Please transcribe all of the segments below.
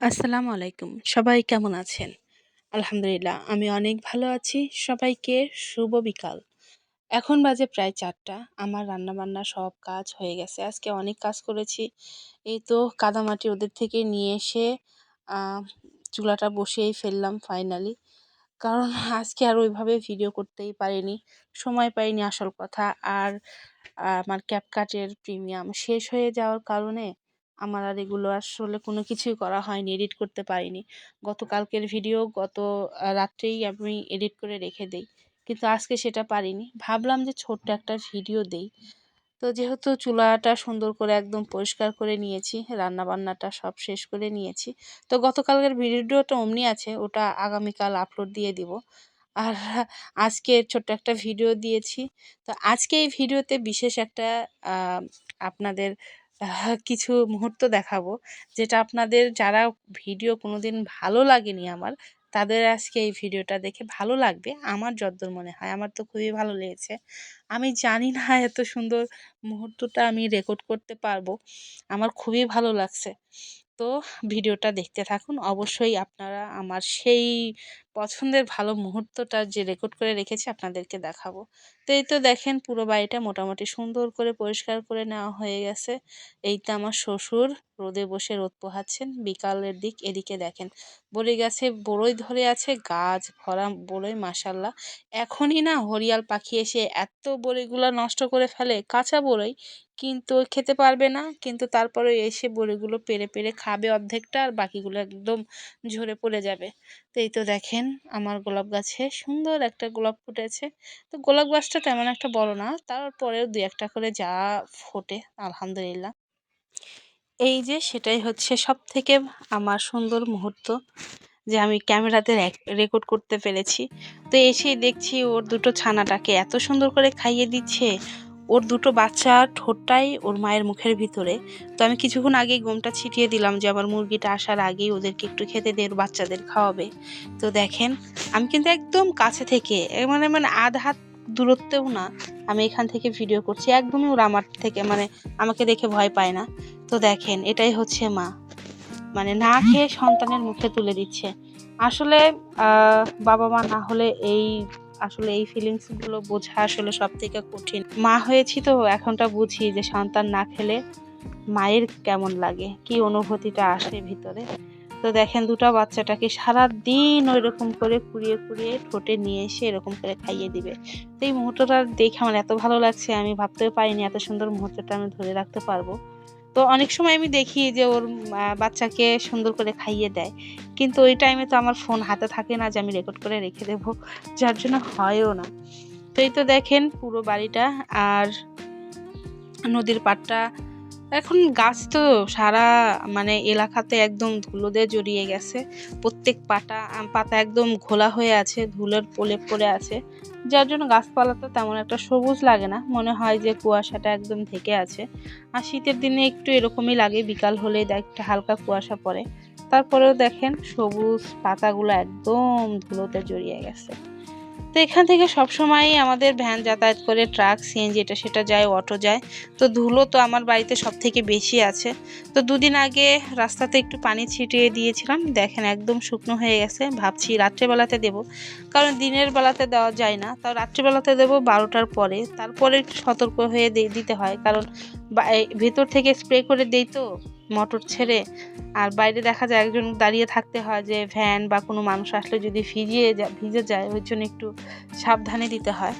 আসসালামু আলাইকুম। সবাই কেমন আছেন? আলহামদুলিল্লাহ, আমি অনেক ভালো আছি। সবাইকে শুভ বিকাল। এখন বাজে প্রায় চারটা। আমার রান্নাবান্না সব কাজ হয়ে গেছে। আজকে অনেক কাজ করেছি। এই তো কাদামাটি ওদের থেকে নিয়ে এসে চুলাটা বসিয়েই ফেললাম ফাইনালি কারণ আজকে আর ওইভাবে ভিডিও করতেই পারিনি। সময় পাইনি আসল কথা। আর আমার ক্যাপকাটের প্রিমিয়াম শেষ হয়ে যাওয়ার কারণে আমার আর এগুলো আসলে কোনো কিছুই করা হয়নি এডিট করতে পারিনি। গতকালকের ভিডিও গত রাত্রেই আমি এডিট করে রেখে দেই। কিন্তু আজকে সেটা পারিনি। ভাবলাম যে ছোট্ট একটা ভিডিও দেই। তো যেহেতু চুলাটা সুন্দর করে একদম পরিষ্কার করে নিয়েছি রান্না বান্নাটা সব শেষ করে নিয়েছি, তো গতকালকের ভিডিওটা অমনি আছে, ওটা আগামীকাল আপলোড দিয়ে দিব। আর আজকে ছোট্ট একটা ভিডিও দিয়েছি। তো আজকে এই ভিডিওতে বিশেষ একটা আপনাদের কিছু মুহূর্ত দেখাবো। যেটা আপনাদের যারা ভিডিও কোনোদিন ভালো লাগেনি আমার, তাদের আজকে এই ভিডিওটা দেখে ভালো লাগবে। আমার যদ্দূর মনে হয়, আমার তো খুবই ভালো লেগেছে। আমি জানি না এত সুন্দর মুহূর্তটা আমি রেকর্ড করতে পারব। আমার খুবই ভালো লাগছে। তো ভিডিওটা দেখতে থাকুন। অবশ্যই আপনারা আমার সেই পছন্দের ভালো মুহূর্তটা যে রেকর্ড করে রেখেছি আপনাদেরকে দেখাবো। তো এই তো দেখেন পুরো বাড়িটা মোটামুটি সুন্দর করে পরিষ্কার করে নেওয়া হয়ে গেছে। এই তো আমার শ্বশুর। রোদে বসে রোদ পোহাচ্ছেন, বিকালের দিক এদিকে দেখেন। বলে গেছে বড়ই ধরে আছে গাছ ভরা বড়ই মাসাল্লাহ এখনই না হরিয়াল পাখি এসে এত বড়িগুলো নষ্ট করে ফেলে, কাঁচা বড়ই, কিন্তু খেতে পারবে না। কিন্তু তারপরে এসে বড়িগুলো পেরে পেরে খাবে অর্ধেকটা আর বাকিগুলো একদম ঝরে পড়ে যাবে। তো এই তো দেখেন আমার গোলাপ গাছে সুন্দর একটা গোলাপ ফুটেছে। তো গোলাপ গাছটা তেমন একটা বড় না, তারপরেও দু একটা করে যা ফোটে, আলহামদুলিল্লাহ। এই যে সেটাই হচ্ছে সব থেকে আমার সুন্দর মুহূর্ত যে আমি ক্যামেরাতে রেকর্ড করতে পেরেছি। তো এসেই দেখছি ওর দুটো ছানাটাকে এত সুন্দর করে খাইয়ে দিচ্ছে। ওর দুটো বাচ্চা ঠোঁটটাই ওর মায়ের মুখের ভিতরে। তো আমি কিছুক্ষণ আগেই গমটা ছিটিয়ে দিলাম যে আমার মুরগিটা আসার আগেই ওদেরকে একটু খেতে দিয়ে বাচ্চাদের খাওয়াবে। তো দেখেন, আমি কিন্তু একদম কাছে থেকে মানে মানে আধ হাত দূরত্বেও না আমি এখান থেকে ভিডিও করছি। একদমই ওরা আমার থেকে মানে আমাকে দেখে ভয় পায় না। তো দেখেন এটাই হচ্ছে মা। মানে না খেয়ে সন্তানের মুখে তুলে দিচ্ছে। আসলে বাবা মা না হলে এই আসলে এই ফিলিংসগুলো বোঝা আসলে সব থেকে কঠিন। মা হয়েছি তো এখনটা বুঝি যে সন্তান না খেলে মায়ের কেমন লাগে? কি অনুভূতিটা আসে ভিতরে? তো দেখেন দুটো বাচ্চাটাকে সারা দিন ওই রকম করে কুড়িয়ে কুড়িয়ে ঠোঁটে নিয়ে এসে এরকম করে খাইয়ে দিবে। তো এই মুহূর্তটা দেখে আমার এত ভালো লাগছে, আমি ভাবতেও পারিনি এত সুন্দর মুহূর্তটা আমি ধরে রাখতে পারব। তো অনেক সময় আমি দেখি যে ওর বাচ্চাকে সুন্দর করে খাইয়ে দেয়, কিন্তু ওই টাইমে তো আমার ফোন হাতে থাকে না যে আমি রেকর্ড করে রেখে দেব, যার জন্য হয়ও না। তো এই তো দেখেন পুরো বাড়িটা, আর নদীর পাড়টা এখন গাছ তো সারা মানে এলাকাতে একদম ধুলোতে জড়িয়ে গেছে। প্রত্যেক পাতা পাতা একদম ঘোলা হয়ে আছে, ধুলোর পোলে পড়ে আছে। যার জন্য গাছপালা তো তেমন একটা সবুজ লাগে না। মনে হয় যে কুয়াশাটা একদম ঢেকে আছে। আর শীতের দিনে একটু এরকমই লাগে, বিকাল হলেই একটা হালকা কুয়াশা পড়ে। তারপরেও দেখেন সবুজ পাতাগুলো একদম ধুলোতে জড়িয়ে গেছে। তো এখান থেকে সবসময়ই আমাদের ভ্যান যাতায়াত করে, ট্রাক সিএনজি এটা সেটা যায়, অটো যায়। তো ধুলো তো আমার বাড়িতে সব থেকে বেশি আছে। তো দুদিন আগে রাস্তাতে একটু পানি ছিটিয়ে দিয়েছিলাম। দেখেন একদম শুকনো হয়ে গেছে। ভাবছি রাত্রেবেলাতে দেব। কারণ দিনের বেলাতে দেওয়া যায় না। তাও রাত্রেবেলাতে দেবো বারোটার পরে। তারপরে একটু সতর্ক হয়ে দিতে হয়। কারণ ভেতর থেকে স্প্রে করে দেই তো। মোটর ছেড়ে, আর বাইরে দেখা যায় একজন দাঁড়িয়ে থাকতে হয় যে ভ্যান বা কোনো মানুষ আসলে যদি ভিজিয়ে যা, ভিজে যায়, ওই জন্য একটু সাবধানে দিতে হয়।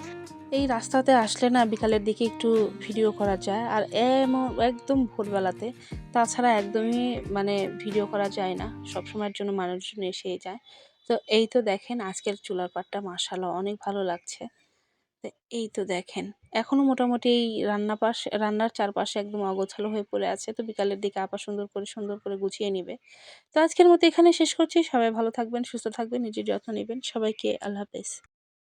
এই রাস্তাতে আসলে না বিকালের দিকে একটু ভিডিও করা যায়, আর এমন একদম ভোরবেলাতে। তাছাড়া একদমই মানে ভিডিও করা যায় না, সবসময়ের জন্য মানুষজন এসেই যায়। তো এই তো দেখেন আজকের চুলার পাটটা মাসালা অনেক ভালো লাগছে। এই তো দেখেন। এখনও মোটামুটি এই রান্না পাশ, রান্নার চারপাশে একদম অগোছালো হয়ে পড়ে আছে। তো বিকালের দিকে আপা সুন্দর করে সুন্দর করে গুছিয়ে নিবে। তো আজকের মতো এখানে শেষ করছি। সবাই ভালো থাকবেন, সুস্থ থাকবেন, নিজের যত্ন নেবেন। সবাইকে আল্লাহ হাফেজ।